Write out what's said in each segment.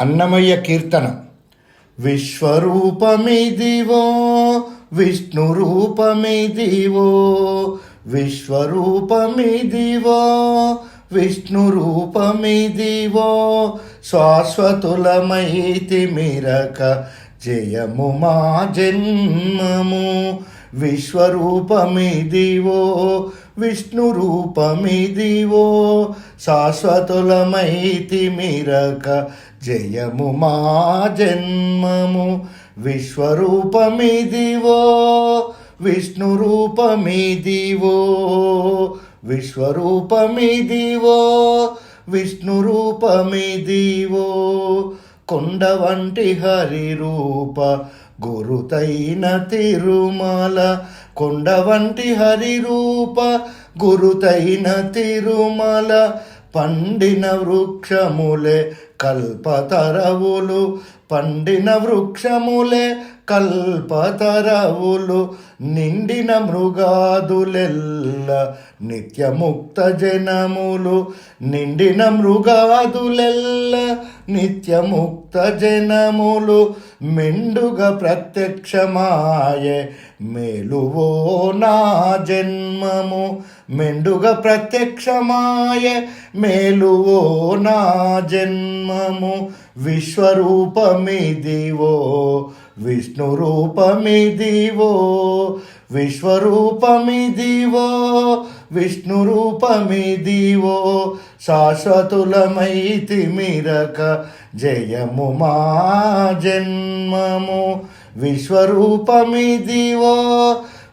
అన్నమయ్య కీర్తన. విశ్వరూపమిదివో విష్ణు రూపమిదివో విశ్వరూపమిదివో విష్ణు రూపమిదివో శాశ్వతులమైతి మిరక జయము మా జన్మము. విశ్వరూపమిదివో విష్ణు రూపమిదివో శాశ్వతులమైతి మిరక జయము మా జన్మము. విశ్వరూపమిదివో విష్ణు రూపమిదివో విశ్వరూపమిదివో విష్ణు రూపమిదివో కొండ వంటి హరి రూప గురుతైన తిరుమల కొండ వంటి హరిరూప గురుతైన తిరుమల పండిన వృక్షములే కల్పతరవులు పండిన వృక్షములే కల్పతరవులు నిండిన మృగాదులెల్ల నిత్యముక్త జనములు నిండిన మృగాదులెల్ల నిత్యముక్త జనములు మెండుగా ప్రత్యక్షమాయే మేలువో నా జన్మము. మెండుగ ప్రత్యక్షమాయ మేలువో నా జన్మము. విశ్వరూపమిదివో విష్ణు రూపమిదివో విశ్వరూపమిదివో విష్ణు రూపమిదివో శాశ్వతులమైతి మిరక జయము మా జన్మము. విశ్వరూపమిదివో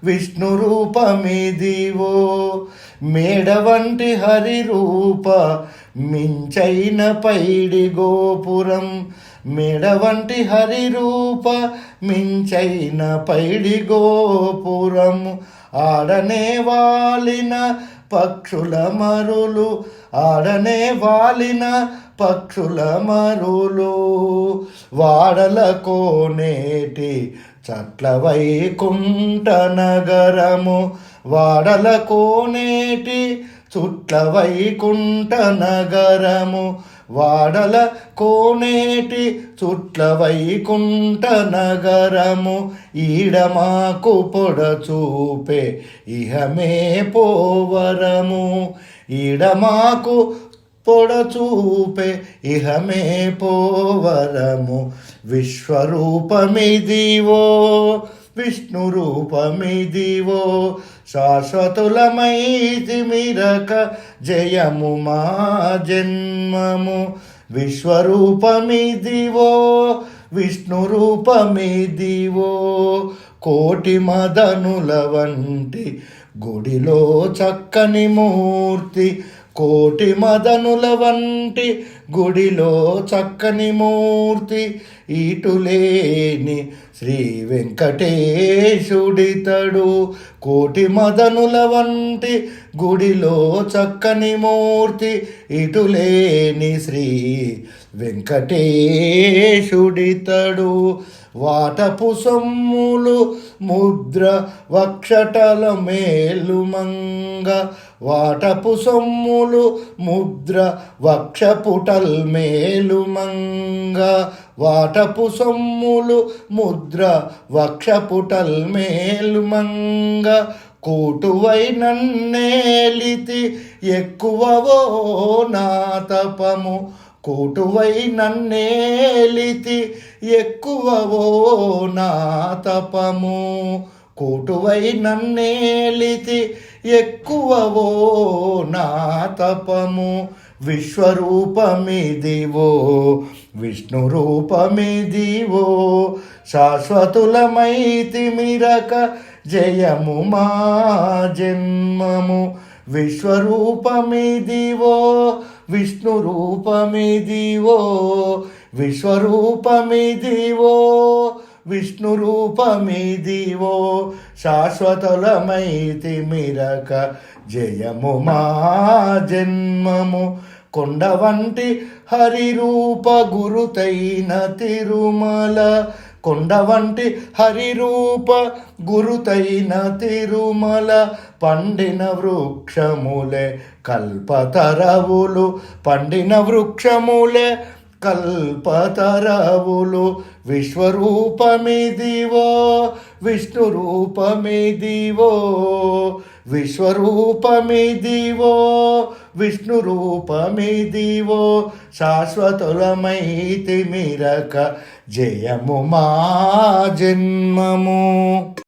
విష్ణు రూపమిదివో. మేడ వంటి హరి రూప మించైన పైడి గోపురం. మేడ వంటి హరి రూప మించైన పైడి గోపురం. ఆడనే వాలిన పక్షుల మరులు ఆడనే వాలిన పక్షుల మరులు వాడల కోనేటి చట్ల వైకుంఠ నగరము వాడల కోనేటి చుట్ల వైకుంఠ నగరము వాడల కోనేటి చుట్ల వైకుంఠ నగరము ఈడమాకు పొడ చూపే ఇహమే పోవరము ఈడమాకు పొడ చూపే ఇహమే పోవరము విశ్వరూపమిదివో విష్ణు రూపమిదివో శాశ్వతులమైతి మిరక జయము మా జన్మము. విశ్వరూపమిదివో విష్ణు రూపమిదివో కోటి మదనుల వంటి గుడిలో చక్కని మూర్తి కోటి మదనుల వంటి గుడిలో చక్కని మూర్తి ఇటులేని శ్రీ వెంకటేశుడితడు. కోటి మదనుల వంటి గుడిలో చక్కని మూర్తి ఇటులేని శ్రీ వెంకటేశుడితడు. వాటపు సొమ్ములు ముద్ర వక్షటల మేలుమంగ వాటపు సొమ్ములు ముద్ర వక్షపుటల్ మేలుమంగ వాటపు సొమ్ములు ముద్ర వక్షపుటల్ మేలుమంగ కూటువై నన్నేలితి ఎక్కువవో నా తపము. కూటువై నన్నేలితి ఎక్కువవో నా తపము. కూటువై నన్నేలితి ఎక్కువవో నా తపము విశ్వరూపమిదివో విష్ణు రూపమిదివో శాశ్వతులమైతిమిరక జయము మా జన్మము. విశ్వరూపమిదివో విష్ణు రూపమిదివో విశ్వరూపమిదివో విష్ణు రూపమిదివో శాశ్వతలమైతి మిరక జయము మా జన్మము. కొండ వంటి హరి రూప గురుతైన తిరుమల. కొండ వంటి హరి రూప గురుతైన తిరుమల. పండిన వృక్షములే కల్పతరవులు పండిన వృక్షములే కల్పతరవులు విశ్వరూపమిదివో విష్ణురూపమిదివో విశ్వరూపమిదివో విష్ణురూపమిదివో శాశ్వతులమైతి మిరక జయము మా జన్మము.